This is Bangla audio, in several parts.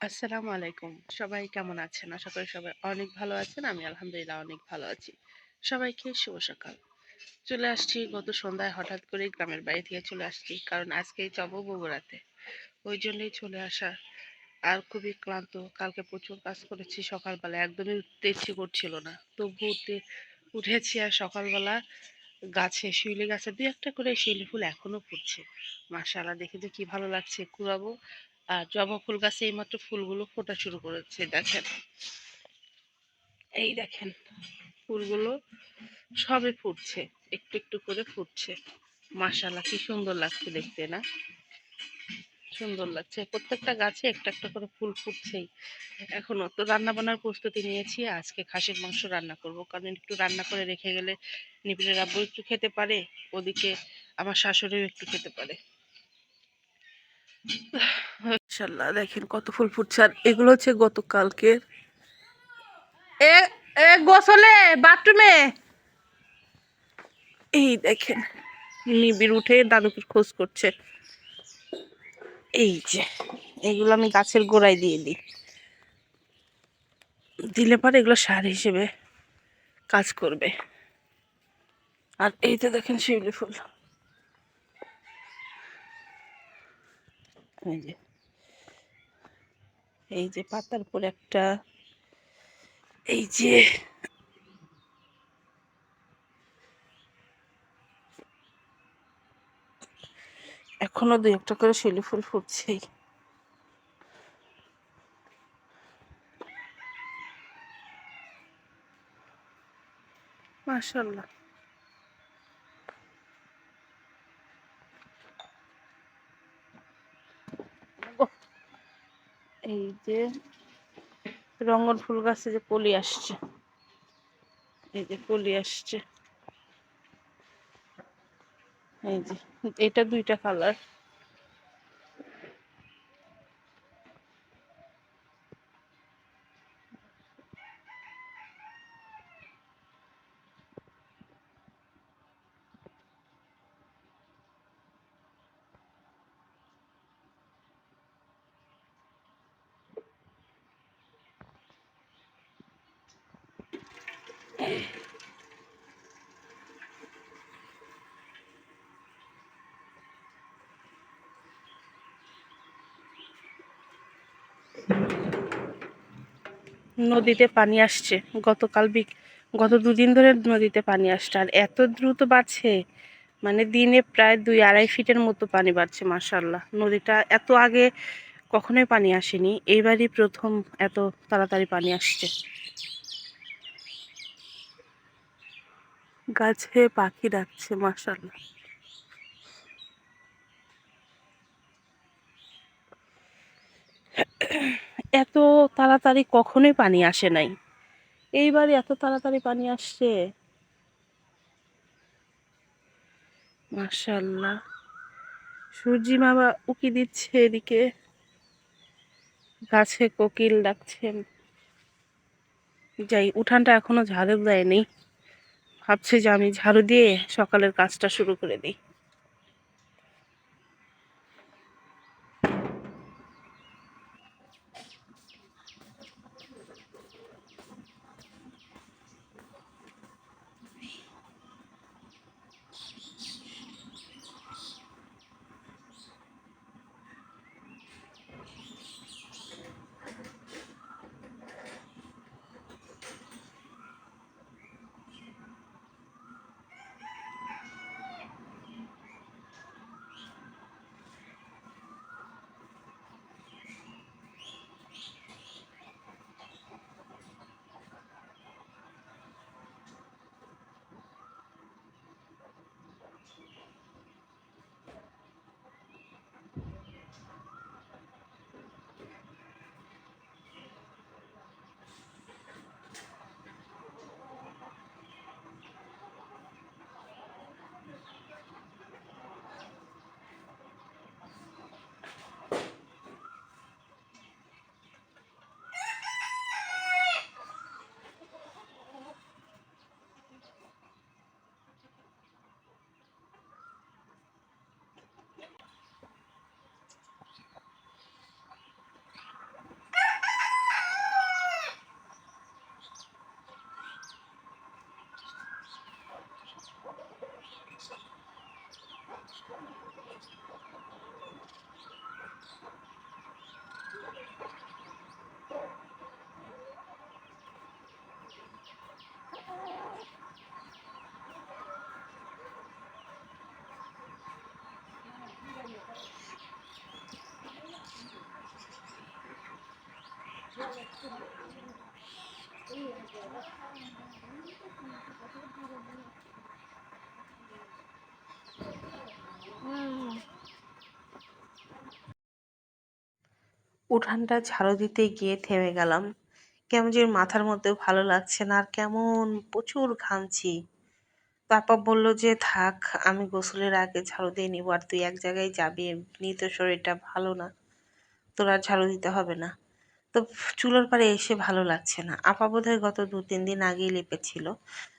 আসসালামু আলাইকুম। সবাই কেমন আছেন? আশা করি সবাই অনেক ভালো আছেন। আমি আলহামদুলিল্লাহ অনেক ভালো আছি। সবাইকে শুভ সকাল। চলে আসছি গত সন্ধ্যায় হঠাৎ করেই গ্রামের বাড়ি থেকে চলে আসছি। কারণ আজকেই যাব বগুড়াতে। ওই জন্যই চলে আসা। আর খুবই ক্লান্ত। কালকে প্রচুর কাজ করেছি, সকালবেলা। একদমই উঠতে ইচ্ছে করছিল না। তবু উঠতে উঠেছি আর সকালবেলা গাছে, শিউলি গাছে দুই একটা করে শিউলি ফুল এখনও ফুটছে। মাশাআল্লাহ, দেখে যে কি ভালো লাগছে কুড়াবো আর জবা ফুল গাছে এইমাত্র ফুলগুলো ফোটা শুরু করেছে, দেখেন। এই দেখেন, ফুলগুলো সবে ফুটছে, একটু একটু করে ফুটছে। মাশাল্লাহ কি সুন্দর লাগছে দেখতে, না? সুন্দর লাগছে, প্রত্যেকটা গাছে একটা একটা করে ফুল ফুটছেই। এখনও তো রান্না বান্নার প্রস্তুতি নিয়েছি, আজকে খাসির মাংস রান্না করব। কারণ একটু রান্না করে রেখে গেলে নিবিড়ের আব্বু একটু খেতে পারে, ওদিকে আমার শাশুড়িও একটু খেতে পারে। মাশাল্লাহ দেখেন কত ফুল ফুটছে। আর এগুলো হচ্ছে গতকালকের। এ গোসলে, বাথরুমে? এই দেখেন, নিবিড় উঠে দাদুকে খোঁজ করছে। এই যে, এগুলো আমি গাছের গোড়ায় দিয়ে দিই। দিলে পরে এগুলো সার হিসেবে কাজ করবে। আর এই তো দেখেন শিউলি ফুল। এই যে। এই যে পাতার উপর একটা, এই যে। এখনও দুই একটা করে শিউলি ফুল ফুটছেই। মাশাল্লাহ। এই যে রঙন ফুল গাছে যে কলি আসছে। এই যে কলি আসছে। এই যে, এটা দুইটা কালার নদীতে পানি আসছে। গতকাল বিক, গত দুদিন ধরে নদীতে পানি আসছে। আর এত দ্রুত বাড়ছে মানে দিনে প্রায় দুই আড়াই ফিটের মতো পানি বাড়ছে মাসাল্লাহ নদীটা এত আগে কখনোই পানি আসেনি, এইবারই প্রথম এত তাড়াতাড়ি পানি আসছে। গাছে পাখি ডাকছে মাসাল্লাহ এত তাড়াতাড়ি কখনোই পানি আসে নাই। এইবার এত তাড়াতাড়ি পানি আসছে। মাশাল্লাহ সূর্যি মামা উকি দিচ্ছে এদিকে। গাছে কোকিল ডাকছেন। যাই, উঠানটা এখনও ঝাড়ু দেয়নি। ভাবছে যে আমি ঝাড়ু দিয়ে সকালের কাজটা শুরু করে দিই। উঠানটা ঝাড়ু দিতে গিয়ে থেমে গেলাম। কেমন যে মাথার মধ্যে ভালো লাগছে না, আর কেমন প্রচুর ঘামছি। তারপর বলল যে, থাক, আমি গোসলের আগে ঝাড়ু দিয়ে নিব, আর তুই এক জায়গায় যাবি, এমনি তো শরীরটা ভালো না। তোর আর ঝাড়ু দিতে হবে না। তো চুলোর পাড়ে এসে ভালো লাগছে না। আপা বোধহয় গত দু, তিন দিন আগেই লেপেছিল।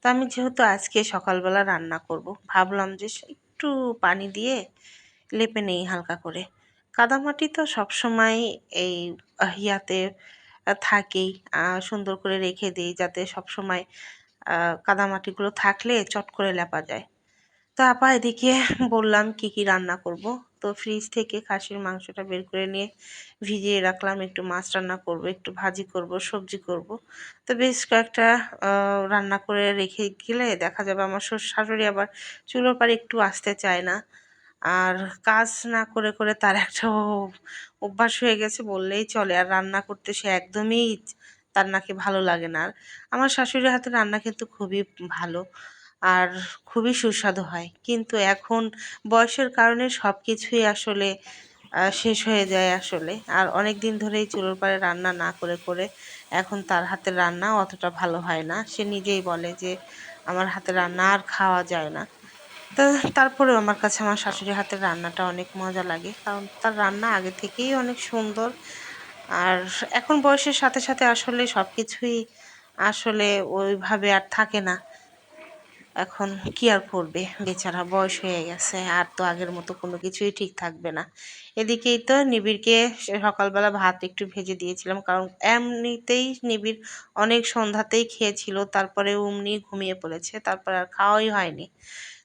তো আমি যেহেতু আজকে সকালবেলা রান্না করব, ভাবলাম যে একটু পানি দিয়ে লেপে নেই হালকা করে। কাদামাটি তো সবসময় এই ইয়াতে থাকেই। সুন্দর করে রেখে দিই যাতে সবসময় কাদামাটিগুলো থাকলে চট করে লেপা যায়। তো আপা এদিকে বললাম কি কি রান্না করব? তো ফ্রিজ থেকে খাসির মাংসটা বের করে নিয়ে ভিজিয়ে রাখলাম। একটু মাছ রান্না করব, একটু ভাজি করব, সবজি করব। তো বেশ কয়েকটা রান্না করে রেখে গেলে দেখা যাবে আমার শ্বশুর শাশুড়ি আবার চুলোর পাড়ে একটু আসতে চায় না। আর কাজ না করে করে তার একটা অভ্যাস হয়ে গেছে বললেই চলে। আর রান্না করতে সে একদমই তার নাকি ভালো লাগে না। আর আমার শাশুড়ির হাতে রান্না কিন্তু খুবই ভালো আর খুবই সুস্বাদু হয়। কিন্তু এখন বয়সের কারণে সব কিছুই আসলে শেষ হয়ে যায় আসলে। আর অনেক দিন ধরেই চুলোর পাড়ে রান্না না করে করে এখন তার হাতের রান্না অতটা ভালো হয় না। সে নিজেই বলে যে, আমার হাতে রান্না আর খাওয়া যায় না। তো তারপরেও আমার কাছে আমার শাশুড়ির হাতের রান্নাটা অনেক মজা লাগে। কারণ তার রান্না আগে থেকেই অনেক সুন্দর। আর এখন বয়সের সাথে সাথে আসলে সব কিছুই আসলে ওইভাবে আর থাকে না। এখন কি আর করবে? বেচারা বয়স হয়ে গেছে, আর তো আগের মতো কোনো কিছুই ঠিক থাকবে না। এদিকেই তো নিবিড়কে সকালবেলা ভাত একটু ভেজে দিয়েছিলাম, কারণ এমনিতেই নিবিড় অনেক সন্ধ্যাতেই খেয়েছিল, তারপরে অমনি ঘুমিয়ে পড়েছে, তারপর আর খাওয়াই হয়নি।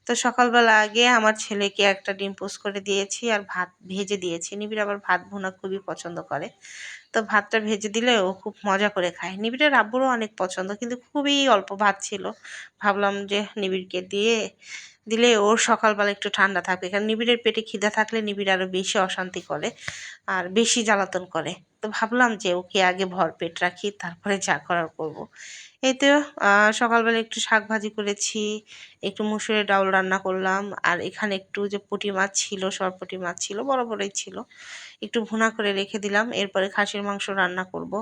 তো সকালবেলা আগে আমার ছেলেকে একটা ডিম পোস্ট করে দিয়েছি আর ভাত ভেজে দিয়েছি। নিবিড় আবার ভাত ভুনা খুবই পছন্দ করে। তো ভাতটা ভেজে দিলে ও খুব মজা করে খায়। নিবিড়ের আব্বুরও অনেক পছন্দ, কিন্তু খুবই অল্প ভাত ছিল। ভাবলাম যে নিবিড়কে দিয়ে দিলে ওর সকালবেলা একটু ঠান্ডা থাকবে, কারণ নিবিড়ের পেটে খিদা থাকলে নিবিড় আরও বেশি অশান্তি করে আর বেশি জ্বালাতন করে। তো ভাবলাম যে ওকে আগে ভরপেট রাখি, তারপরে যা করার করব। এই তো সকালবেলা একটু শাক ভাজি করেছি, একটু মুসুরের ডাউল রান্না করলাম, আর এখানে একটু যে পুঁটি মাছ ছিল সরপুটি মাছ ছিল, বড় বড়ই ছিল, একটু ভুনা করে রেখে দিলাম, এরপরে খাসির মাংস রান্না করব।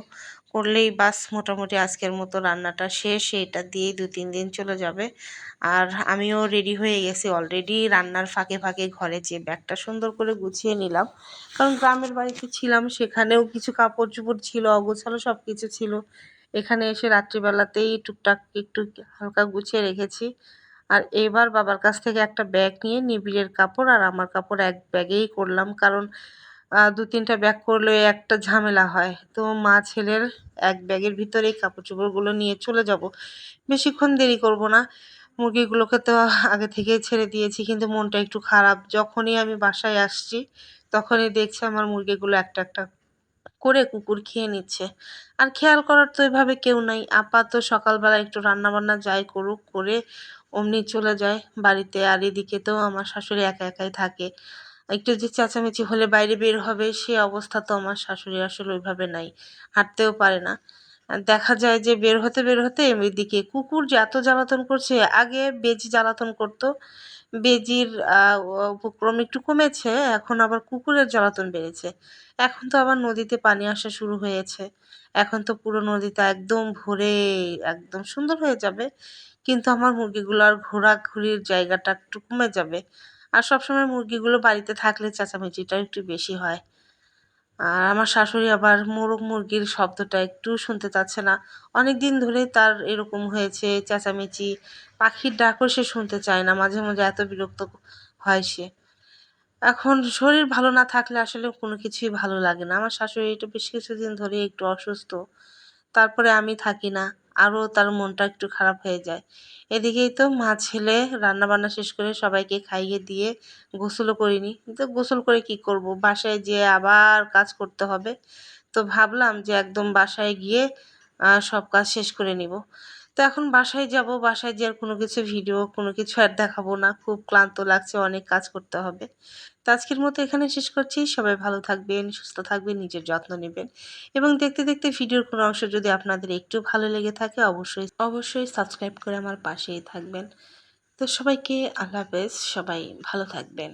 করলেই বাস মোটামুটি আজকের মতো রান্নাটা শেষ, এটা দিয়েই দু তিন দিন চলে যাবে। আর আমিও রেডি হয়ে গেছি অলরেডি রান্নার ফাঁকে ফাঁকে ঘরে যে ব্যাগটা সুন্দর করে গুছিয়ে নিলাম, কারণ গ্রামের বাড়িতে ছিলাম, সেখানেও কিছু কাপড় চোপড় ছিল, অগোছালো সব কিছু ছিল এখানে এসে রাত্রিবেলাতেই টুকটাক একটু হালকা গুছিয়ে রেখেছি। আর এবার বাবার কাছ থেকে একটা ব্যাগ নিয়ে নিবিড়ের কাপড় আর আমার কাপড় এক ব্যাগেই করলাম। কারণ দু তিনটা ব্যাগ করলে একটা ঝামেলা হয়। তো মা ছেলের এক ব্যাগের ভিতরেই কাপড় চোপড়গুলো নিয়ে চলে যাব। বেশিক্ষণ দেরি করব না। মুরগিগুলোকে তো আগে থেকেই ছেড়ে দিয়েছি, কিন্তু মনটা একটু খারাপ। যখনই আমি বাসায় আসছি, তখনই দেখছি আমার মুরগিগুলো একটা একটা করে কুকুর খেয়ে নিচ্ছে। আর খেয়াল করার তো এভাবে কেউ নাই। আপা তো সকালবেলা একটু রান্নাবান্না যাই করুক করে অমনি চলে যায় বাড়িতে। আর এদিকে তো আমার শাশুড়ি একা একাই থাকে। একটু যে চেঁচামেচি হলে বাইরে বের হবে সে অবস্থা তো আমার শাশুড়ি আসলে ওইভাবে নাই। হাঁটতেও পারে না। দেখা যায় যে বের হতে বের হতে এদিকে কুকুর যে এত জ্বালাতন করছে, আগে বেজি জ্বালাতন করতো। বেজির উপক্রম একটু কমেছে, এখন আবার কুকুরের জ্বালাতন বেড়েছে। এখন তো আবার নদীতে পানি আসা শুরু হয়েছে। এখন তো পুরো নদীটা একদম ভরে, একদম সুন্দর হয়ে যাবে। কিন্তু আমার মুরগিগুলোর ঘোরাঘুরির জায়গাটা একটু কমে যাবে। আর সবসময় মুরগিগুলো বাড়িতে থাকলে চেঁচামেচিটা একটু বেশি হয়। আর আমার শাশুড়ি আবার মোরগ মুরগির শব্দটা একটু শুনতে চাচ্ছে না। অনেক দিন ধরেই তার এরকম হয়েছে, চেঁচামেচি, পাখির ডাকও সে শুনতে চায় না, মাঝে মাঝে এত বিরক্ত হয় সে। এখন শরীর ভালো না থাকলে আসলে কোনো কিছুই ভালো লাগে না। আমার শাশুড়ি এটা বেশ কিছুদিন ধরে একটু অসুস্থ, তারপরে আমি থাকি না। আরও তার মনটা একটু খারাপ হয়ে যায়। এদিকেই তো মা, ছেলে রান্না বান্না শেষ করে সবাইকে খাইয়ে দিয়ে গোসলও করিনি। তো গোসল করে কি করব? বাসায় যেয়ে আবার কাজ করতে হবে। তো ভাবলাম যে একদম বাসায় গিয়ে সব কাজ শেষ করে নিব। তো এখন বাসায় যাব। বাসায় যে আর কোনো কিছু ভিডিও কোনো কিছু আর দেখাবো না। খুব ক্লান্ত লাগছে, অনেক কাজ করতে হবে। তো আজকের মতো এখানে শেষ করছি। সবাই ভালো থাকবেন, সুস্থ থাকবেন, নিজের যত্ন নেবেন এবং দেখতে দেখতে ভিডিওর কোনো অংশ যদি আপনাদের একটু ভালো লেগে থাকে, অবশ্যই অবশ্যই সাবস্ক্রাইব করে আমার পাশেই থাকবেন। তো সবাইকে আল্লাহ হাফেজ, সবাই ভালো থাকবেন।